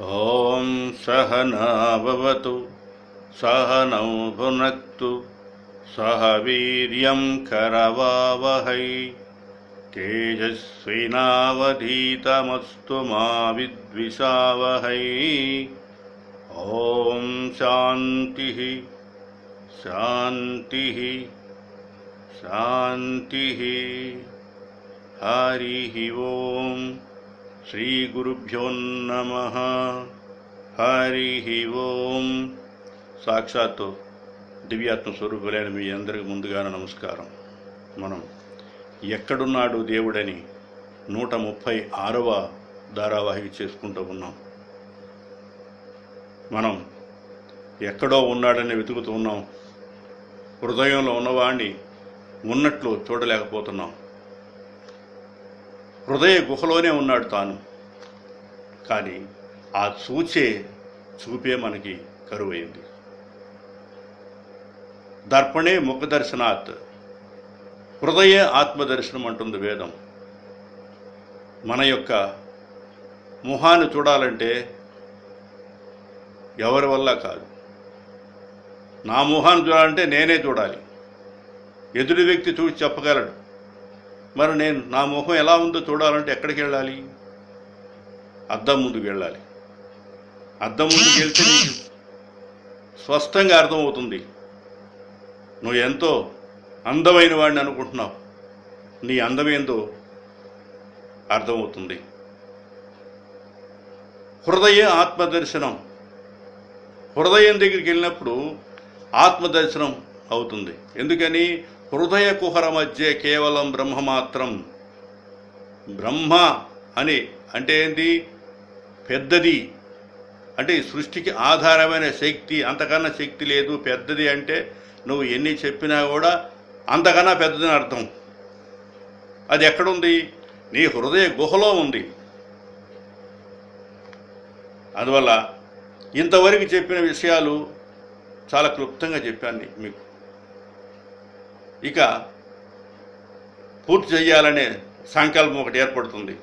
ॐ सहनाववतु सहनौ भुनक्तु सह वीर्यं करवावहै। तेजस्विनावधीतमस्तु मा विद्विषावहै। ॐ शान्तिः शान्तिः शान्तिः। हरिः ओम् శ్రీగురుభ్యో నమ. హరి ఓం. సాక్షాత్తు దివ్యాత్మ స్వరూపులైన మీ అందరికి ముందుగానే నమస్కారం. మనం ఎక్కడున్నాడు దేవుడని నూట ముప్పై ఆరవ ధారావాహిక చేసుకుంటూ ఉన్నాం. మనం ఎక్కడో ఉన్నాడని వెతుకుతూ ఉన్నాం. హృదయంలో ఉన్నవాణ్ణి ఉన్నట్లు చూడలేకపోతున్నాం. హృదయ గుహలోనే ఉన్నాడు తాను. కానీ ఆ చూచే చూపే మనకి కరువైంది. దర్పణే ముఖదర్శనాత్ హృదయ ఆత్మదర్శనం అంటుంది వేదం. మన యొక్క ముఖాన్ని చూడాలంటే ఎవరి వల్ల కాదు. నా మొహాన్ని చూడాలంటే నేనే చూడాలి. ఎదుటి వ్యక్తి చూసి చెప్పగలడు. మరి నేను నా ముఖం ఎలా ఉందో చూడాలంటే ఎక్కడికి వెళ్ళాలి? అద్దం ముందుకు వెళ్ళాలి. అద్దం ముందుకు వెళ్తే నీకు స్పష్టంగా అర్థమవుతుంది. నువ్వు ఎంతో అందమైన వాడిని అనుకుంటున్నావు. నీ అందమేందో అర్థమవుతుంది. హృదయ ఆత్మదర్శనం. హృదయం దగ్గరికి వెళ్ళినప్పుడు ఆత్మదర్శనం అవుతుంది. ఎందుకని? హృదయ కుహర మధ్య కేవలం బ్రహ్మ మాత్రం. బ్రహ్మ అని అంటే ఏంటి పెద్దది. అంటే ఈ సృష్టికి ఆధారమైన శక్తి అంతకన్నా శక్తి లేదు. పెద్దది అంటే నువ్వు ఎన్ని చెప్పినా కూడా అంతకన్నా పెద్దదని అర్థం. అది ఎక్కడుంది? నీ హృదయ గుహలో ఉంది. అందువల్ల ఇంతవరకు చెప్పిన విషయాలు చాలా క్లుప్తంగా చెప్పాను మీకు. ఇక పూర్తి చేయాలనే సంకల్పం ఒకటి ఏర్పడుతుంది.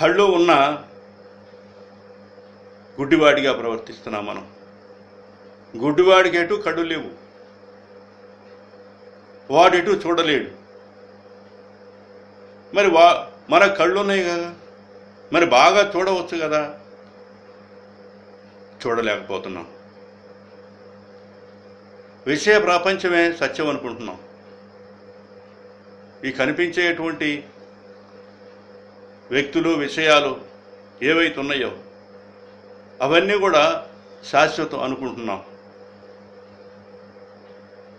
కళ్ళు ఉన్న గుడ్డివాడిగా ప్రవర్తిస్తున్నాం మనం. గుడ్డివాడికి ఎటు కళ్ళు లేవు. వాడెటు చూడలేడు. మరి వా మన కళ్ళు ఉన్నాయి కదా. మరి బాగా చూడవచ్చు కదా. చూడలేకపోతున్నాం. విషయ ప్రపంచమే సత్యం అనుకుంటున్నాం. ఈ కనిపించేటువంటి వ్యక్తులు విషయాలు ఏవైతే ఉన్నాయో అవన్నీ కూడా శాశ్వతం అనుకుంటున్నాం.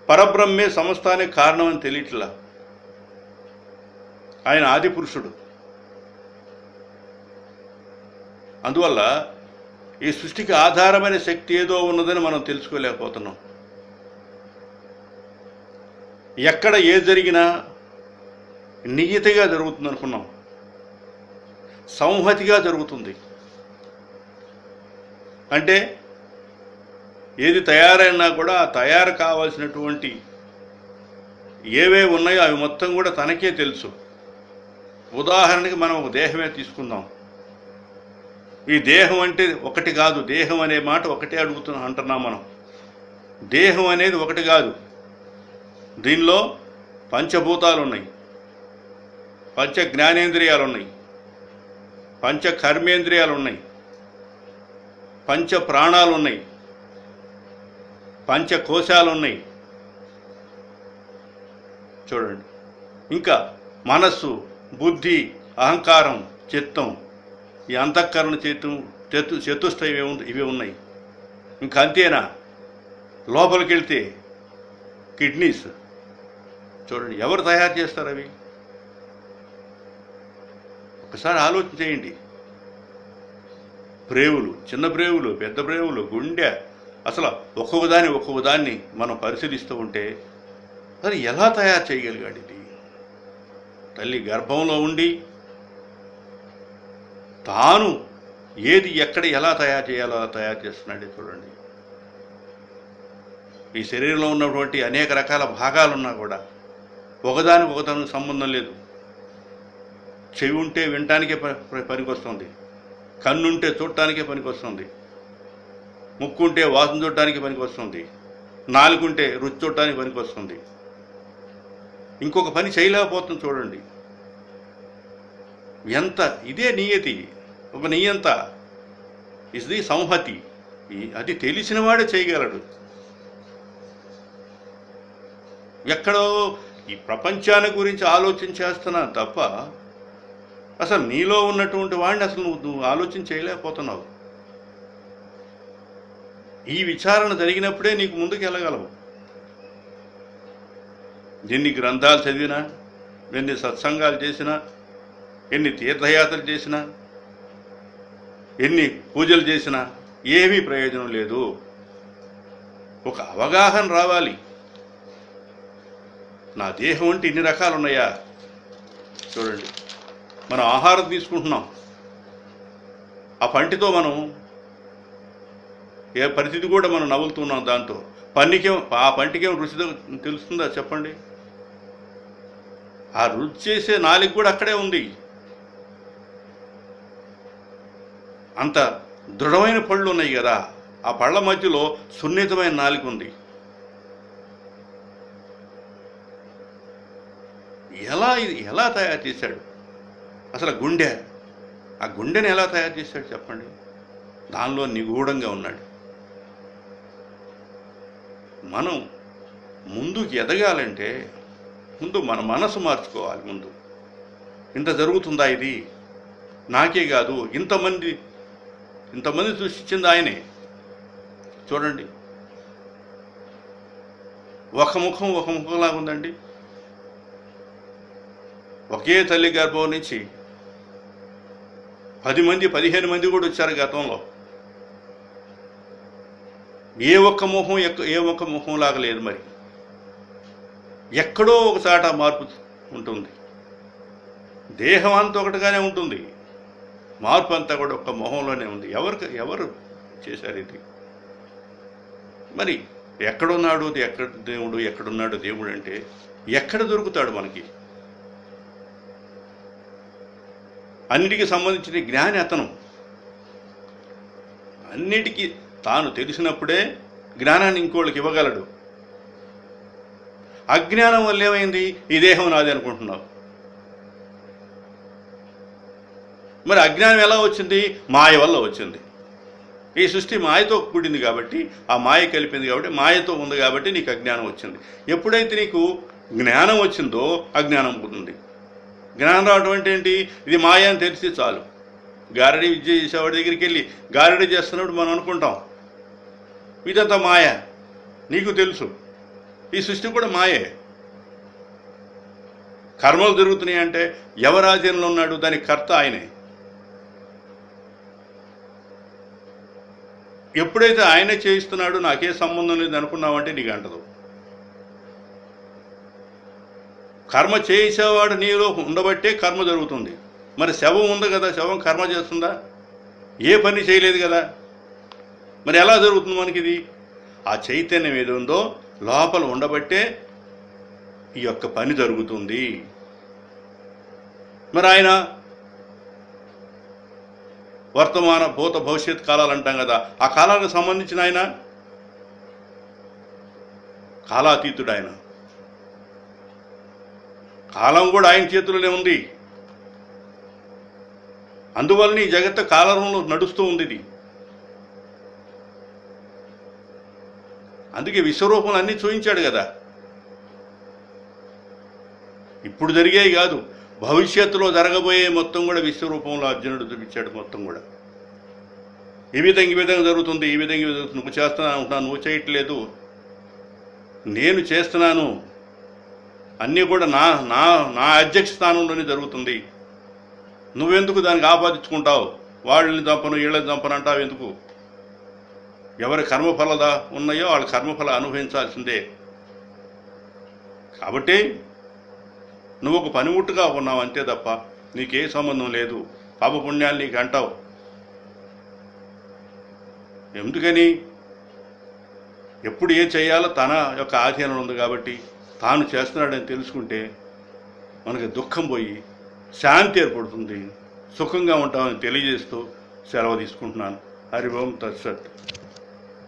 పరబ్రహ్మే సమస్తానికి కారణం అని తెలియట్లా. ఆయన ఆది పురుషుడు. అందువల్ల ఈ సృష్టికి ఆధారమైన శక్తి ఏదో ఉన్నదని మనం తెలుసుకోలేకపోతున్నాం. ఎక్కడ ఏది జరిగినా నియతిగా జరుగుతుంది అనుకున్నాం సంహతిగా జరుగుతుంది. అంటే ఏది తయారైనా కూడా ఆ తయారు కావాల్సినటువంటి ఏవే ఉన్నాయో అవి మొత్తం కూడా తనకే తెలుసు. ఉదాహరణకి మనం ఒక దేహమే తీసుకుందాం. ఈ దేహం అంటే ఒకటి కాదు. దేహం అనే మాట ఒకటే అడుగుతున్నాం అంటున్నాం మనం. దేహం అనేది ఒకటి కాదు. దీనిలో పంచభూతాలు ఉన్నాయి పంచ జ్ఞానేంద్రియాలు ఉన్నాయి పంచ కర్మేంద్రియాలు ఉన్నాయి పంచ ప్రాణాలు ఉన్నాయి పంచ కోశాలు ఉన్నాయి చూడండి. ఇంకా మనస్సు బుద్ధి అహంకారం చిత్తం ఈ అంతఃకరణ చేతు చతు చతుష్ట ఇవి ఇవి ఉన్నాయి. ఇంకా అంతేనా? లోపలికి వెళ్తే కిడ్నీస్ చూడండి ఎవరు తయారు చేస్తారు అవి? ఒకసారి ఆలోచన చేయండి. ప్రేవులు చిన్న ప్రేవులు పెద్ద ప్రేవులు గుండె అసలు ఒక్కొక్క దాన్ని ఒక్కొక్క దాన్ని మనం పరిశీలిస్తూ ఉంటే మరి ఎలా తయారు చేయగలిగాడు ఇది? తల్లి గర్భంలో ఉండి తాను ఏది ఎక్కడ ఎలా తయారు చేయాలో తయారు చేస్తున్నాడే చూడండి. ఈ శరీరంలో ఉన్నటువంటి అనేక రకాల భాగాలున్నా కూడా ఒకదానికి ఒకదానికి సంబంధం లేదు. చెవి ఉంటే వినటానికే ప- పనికొస్తుంది. కన్నుంటే చూడటానికే పనికొస్తుంది. ముక్కు ఉంటే వాసన చూడటానికి పనికొస్తుంది. నాలుగుంటే రుచి చూడటానికి పనికొస్తుంది. ఇంకొక పని చేయలేకపోతుంది చూడండి. ఎంత ఇదే నియతి ఒక నియంత. ఇది సంహతి. అది తెలిసిన వాడే చేయగలడు. ఎక్కడో ఈ ప్రపంచాన్ని గురించి ఆలోచించేస్తున్నాను తప్ప అసలు నీలో ఉన్నటువంటి వాడిని అసలు నువ్వు నువ్వు ఆలోచన చేయలేకపోతున్నావు. ఈ విచారణ జరిగినప్పుడే నీకు ముందుకు వెళ్ళగలవు. ఎన్ని గ్రంథాలు చదివినా ఎన్ని సత్సంగాలు చేసినా ఎన్ని తీర్థయాత్రలు చేసినా ఎన్ని పూజలు చేసినా ఏమీ ప్రయోజనం లేదు. ఒక అవగాహన రావాలి. నా దేహం అంటే ఇన్ని రకాలు ఉన్నాయా చూడండి. మనం ఆహారం తీసుకుంటున్నాం. ఆ పంటితో మనం ఏ పరిస్థితి కూడా మనం నవ్వులుతున్నాం దాంతో. పన్నికేం ఆ పంటికేం రుచి తెలుస్తుందా చెప్పండి? ఆ రుచి చేసే నాలుగు కూడా అక్కడే ఉంది. అంత దృఢమైన పళ్ళు ఉన్నాయి కదా. ఆ పళ్ళ మధ్యలో సున్నితమైన నాలుగు ఉంది. ఎలా ఇది ఎలా తయారు చేశాడు? అసలు గుండె ఆ గుండెని ఎలా తయారు చేశాడు చెప్పండి? దానిలో నిగూఢంగా ఉన్నాడు. మనం ముందుకు ఎదగాలంటే ముందు మన మనసు మార్చుకోవాలి ముందు. ఇంత జరుగుతుందా ఇది? నాకే కాదు ఇంతమంది ఇంతమంది సృష్టించింది ఆయనే. చూడండి. ఒక ముఖం ఒక ముఖంలాగా ఉందండి ఒకే తల్లి గర్భం నుంచి పది మంది పదిహేను మంది కూడా వచ్చారు గతంలో. ఏ ఒక్క మొహం ఎక్క- ఏ ఒక్క మొహం లాగా లేదు మరి. ఎక్కడో ఒకసాట మార్పు ఉంటుంది. దేహం అంతా ఒకటిగానే ఉంటుంది. మార్పు అంతా కూడా ఒక్క మొహంలోనే ఉంది. ఎవరికి ఎవరు చేశారు ఇది? మరి ఎక్కడున్నాడు ఎక్కడ దేవుడు ఎక్కడున్నాడు దేవుడు అంటే ఎక్కడ దొరుకుతాడు మనకి? అన్నిటికీ సంబంధించిన జ్ఞాని అతను. అన్నిటికీ తాను తెలిసినప్పుడే జ్ఞానాన్ని ఇంకోళ్ళకి ఇవ్వగలడు. అజ్ఞానం వల్ల ఏమైంది? ఈ దేహం నాది అనుకుంటున్నావు. మరి అజ్ఞానం ఎలా వచ్చింది? మాయ వల్ల వచ్చింది. ఈ సృష్టి మాయతో కూడింది కాబట్టి ఆ మాయ కలిపింది కాబట్టి మాయతో ఉంది కాబట్టి నీకు అజ్ఞానం వచ్చింది. ఎప్పుడైతే నీకు జ్ఞానం వచ్చిందో అజ్ఞానం పోతుంది జ్ఞానం రావడం అంటే ఏంటి? ఇది మాయ అని తెలిసి చాలు. గారడి విద్య చేసేవాడి దగ్గరికి వెళ్ళి గారడి చేస్తున్నప్పుడు మనం అనుకుంటాం ఇదంతా మాయ? నీకు తెలుసు. ఈ సృష్టి కూడా మాయే. కర్మలు జరుగుతున్నాయి అంటే ఎవరాధీనంలో ఉన్నాడు? దానికి కర్త ఆయనే. ఎప్పుడైతే ఆయనే చేయిస్తున్నాడు నాకే సంబంధం లేదు అనుకున్నావంటే నీకు అంటదు. కర్మ చేసేవాడు నీలో ఉండబట్టే కర్మ జరుగుతుంది. మరి శవం ఉంది కదా శవం కర్మ చేస్తుందా? ఏ పని చేయలేదు కదా? మరి ఎలా జరుగుతుంది మనకి ఇది ఆ చైతన్యం ఏది ఉందో లోపల ఉండబట్టే ఈ యొక్క పని జరుగుతుంది. మరి ఆయన వర్తమాన భూత భవిష్యత్ కాలాలు అంటాం కదా ఆ కాలానికి సంబంధించిన ఆయన కాలాతీతుడు ఆయన. కాలం కూడా ఆయన చేతుల్లోనే ఉంది. అందువలన ఈ జగత్తు కాలంలో నడుస్తూ ఉంది ఇది అందుకే విశ్వరూపం అన్నీ చూపించాడు కదా. ఇప్పుడు జరిగేవి కాదు భవిష్యత్తులో జరగబోయే మొత్తం కూడా విశ్వరూపంలో అర్జునుడు చూపించాడు మొత్తం కూడా. ఈ విధంగా ఈ విధంగా జరుగుతుంది ఈ విధంగా ఈ విధంగా జరుగుతుంది. నువ్వు చేస్తున్నా అంటున్నావు నువ్వు చేయట్లేదు. నేను చేస్తున్నాను అన్నీ కూడా నా నా నా అధ్యక్ష స్థానంలోనే జరుగుతుంది. నువ్వెందుకు దానికి ఆపాదించుకుంటావు? వాళ్ళని చంపను వీళ్ళని చంపను అంటావు ఎందుకు? ఎవరి కర్మఫలద ఉన్నాయో వాళ్ళ కర్మఫల అనుభవించాల్సిందే. కాబట్టి నువ్వు ఒక పనిముట్టుగా ఉన్నావు అంతే తప్ప నీకే సంబంధం లేదు. పాపపుణ్యాలు నీకు అంటావు. ఎందుకని? ఎప్పుడు ఏ చేయాలో తన యొక్క ఆధీనం ఉంది కాబట్టి. తాను చేస్తున్నాడని తెలుసుకుంటే మనకి దుఃఖం పోయి శాంతి ఏర్పడుతుంది. సుఖంగా ఉంటామని తెలియజేస్తూ సెలవు తీసుకుంటున్నాను. హరిభవం తత్సత్.